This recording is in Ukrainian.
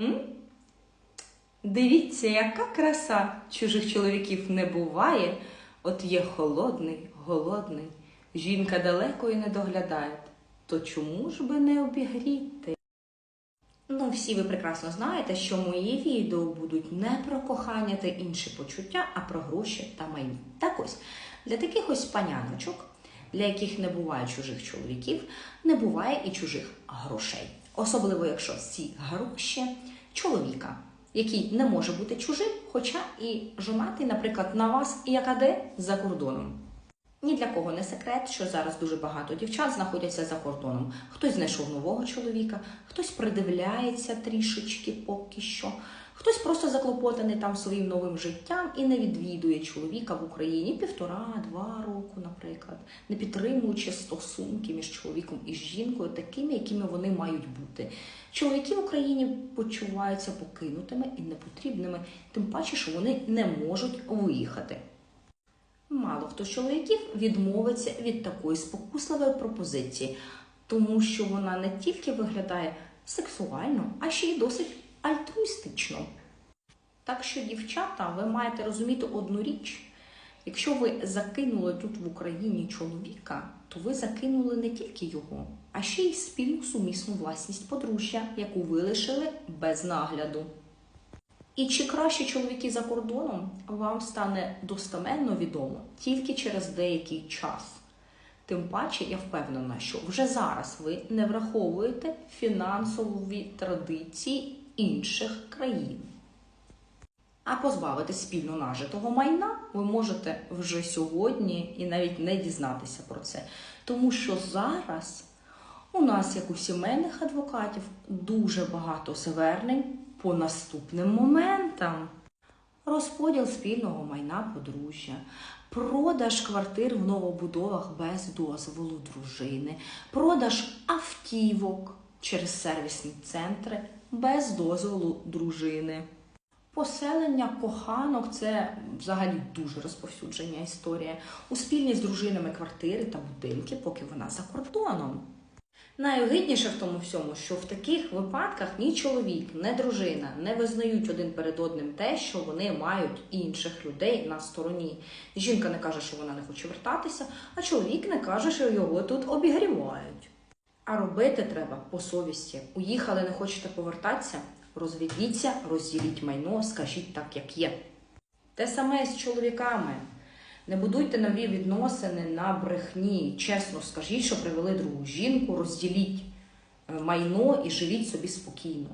М? Дивіться, яка краса чужих чоловіків не буває. От є холодний, голодний, жінка далеко і не доглядає. То чому ж би не обігріти? Ну, всі ви прекрасно знаєте, що мої відео будуть не про кохання та інші почуття, а про гроші та майно. Так ось, для таких ось паняночок, для яких не буває чужих чоловіків, не буває і чужих грошей. Особливо, якщо ці гроші чоловіка, який не може бути чужим, хоча і жонатий, наприклад, на вас, яка де за кордоном. Ні для кого не секрет, що зараз дуже багато дівчат знаходяться за кордоном. Хтось знайшов нового чоловіка, хтось придивляється трішечки поки що, хтось просто заклопотаний там своїм новим життям і не відвідує чоловіка в Україні півтора-два року, наприклад, не підтримуючи стосунки між чоловіком і жінкою, такими, якими вони мають бути. Чоловіки в Україні почуваються покинутими і непотрібними, тим паче, що вони не можуть виїхати. Мало хто з чоловіків відмовиться від такої спокусливої пропозиції, тому що вона не тільки виглядає сексуально, а ще й досить альтруїстично. Так що, дівчата, ви маєте розуміти одну річ: якщо ви закинули тут в Україні чоловіка, то ви закинули не тільки його, а ще й спільну сумісну власність подружжя, яку ви лишили без нагляду. І чи краще чоловіки за кордоном вам стане достеменно відомо тільки через деякий час. Тим паче, я впевнена, що вже зараз ви не враховуєте фінансові традиції інших країн. А позбавити спільно нажитого майна ви можете вже сьогодні і навіть не дізнатися про це. Тому що зараз у нас, як у сімейних адвокатів, дуже багато звернень по наступним моментам. Розподіл спільного майна подружжя, продаж квартир в новобудовах без дозволу дружини, продаж автівок через сервісні центри без дозволу дружини. Поселення коханок це взагалі дуже розповсюджена історія. У спільні з дружинами квартири та будинки, поки вона за кордоном. Найогидніше в тому всьому, що в таких випадках ні чоловік, ні дружина не визнають один перед одним те, що вони мають інших людей на стороні. Жінка не каже, що вона не хоче вертатися, а чоловік не каже, що його тут обігрівають. А робити треба по совісті. Уїхали, не хочете повертатися? Розведіться, розділіть майно, скажіть так, як є. Те саме з чоловіками. Не будуйте нові відносини на брехні. Чесно скажіть, що привели другу жінку, розділіть е, майно і живіть собі спокійно.